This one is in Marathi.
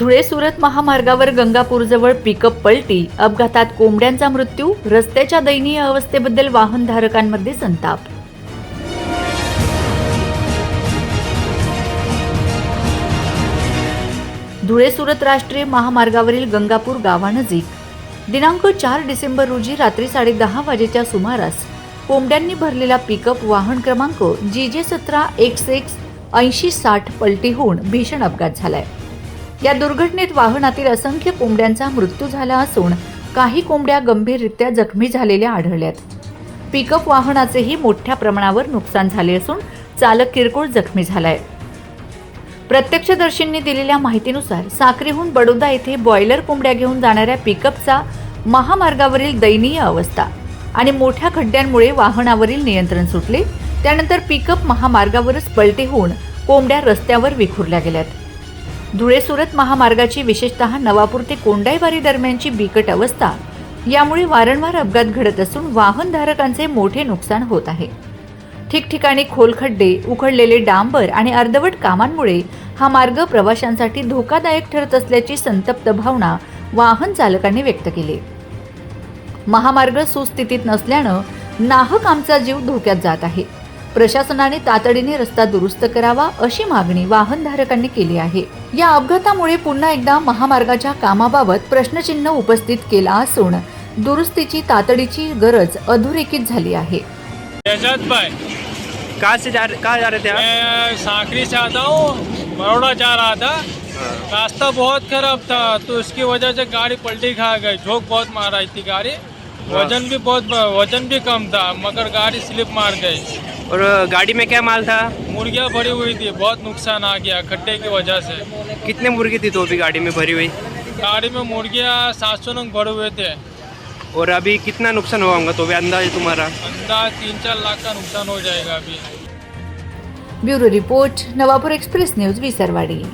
धुळे सुरत महामार्गावर गंगापूरजवळ पिकअप पलटी. अपघातात कोंबड्यांचा मृत्यू रस्त्याच्या दयनीय अवस्थेबद्दल वाहनधारकांमध्ये संताप. धुळे सुरत राष्ट्रीय महामार्गावरील गंगापूर गावानजीक. दिनांक चार डिसेंबर रोजी रात्री साडेदहा वाजेच्या सुमारास कोंबड्यांनी भरलेला पिकअप वाहन क्रमांक जी जे सतरा एक्स एक्स ऐंशी साठ पलटी होऊन भीषण अपघात झालाय. या दुर्घटनेत वाहनातील असंख्य कोंबड्यांचा मृत्यू झाला असून काही कोंबड्या गंभीररित्या जखमी झालेल्या आढळल्यात. पिकअप वाहनाचेही मोठ्या प्रमाणावर नुकसान झाले असून चालक किरकोळ जखमी झालाय. प्रत्यक्षदर्शींनी दिलेल्या माहितीनुसार साक्रीहून बडोदा येथे बॉयलर कोंबड्या घेऊन जाणाऱ्या पिकअपचा महामार्गावरील दयनीय अवस्था आणि मोठ्या खड्ड्यांमुळे वाहनावरील नियंत्रण सुटले. त्यानंतर पिकअप महामार्गावरच पलटी होऊन कोंबड्या रस्त्यावर विखुरल्या गेल्यात. धुळे सुरत महामार्गाची विशेषतः नवापूर ते कोंडाईवारी दरम्यानची बिकट अवस्था. यामुळे वारंवार अपघात घडत असून वाहनधारकांचे मोठे नुकसान होत आहे. ठिकठिकाणी खोल खड्डे उखडलेले डांबर आणि अर्धवट कामांमुळे हा मार्ग प्रवाशांसाठी धोकादायक ठरत असल्याची संतप्त भावना वाहन चालकांनी व्यक्त केली. महामार्ग सुस्थितीत नसल्यानं नाहक आमचा जीव धोक्यात जात आहे. प्रशासनाने तातडीने रस्ता दुरुस्त करावा अशी मागणी वाहनधारकांनी केली आहे. या अपघातामुळे पुन्हा एकदा महामार्गाच्या कामाबाबत प्रश्नचिन्ह उपस्थित केला असून दुरुस्तीची तातडीची गरज अधोरेखित झाली आहे. भाई. कहाँ से जा कहाँ जा रहे थे आप? मैं सांकरी से आता हूँ बड़ौदा जा रहा था। रास्ता बहुत खराब था तो उसकी वजह से गाड़ी पलटी खा गई। झोंक बहुत मार रही थी गाड़ी। वजन भी बहुत वजन भी कम था मगर गाड़ी स्लिप मार गई। और गाड़ी में क्या माल था? मुर्गियाँ भरी हुई थी बहुत नुकसान आ गया खड्डे की वजह से। कितने मुर्गी थी तो भी गाड़ी में भरी हुई? गाड़ी में मुर्गियाँ सात सौ नंग भरे हुए थे। और अभी कितना नुकसान हुआ होगा? तो भी अंदाज तुम्हारा। अंदाज तीन चार लाख का नुकसान हो जाएगा अभी। Bureau report Navapur express news Visarwadi.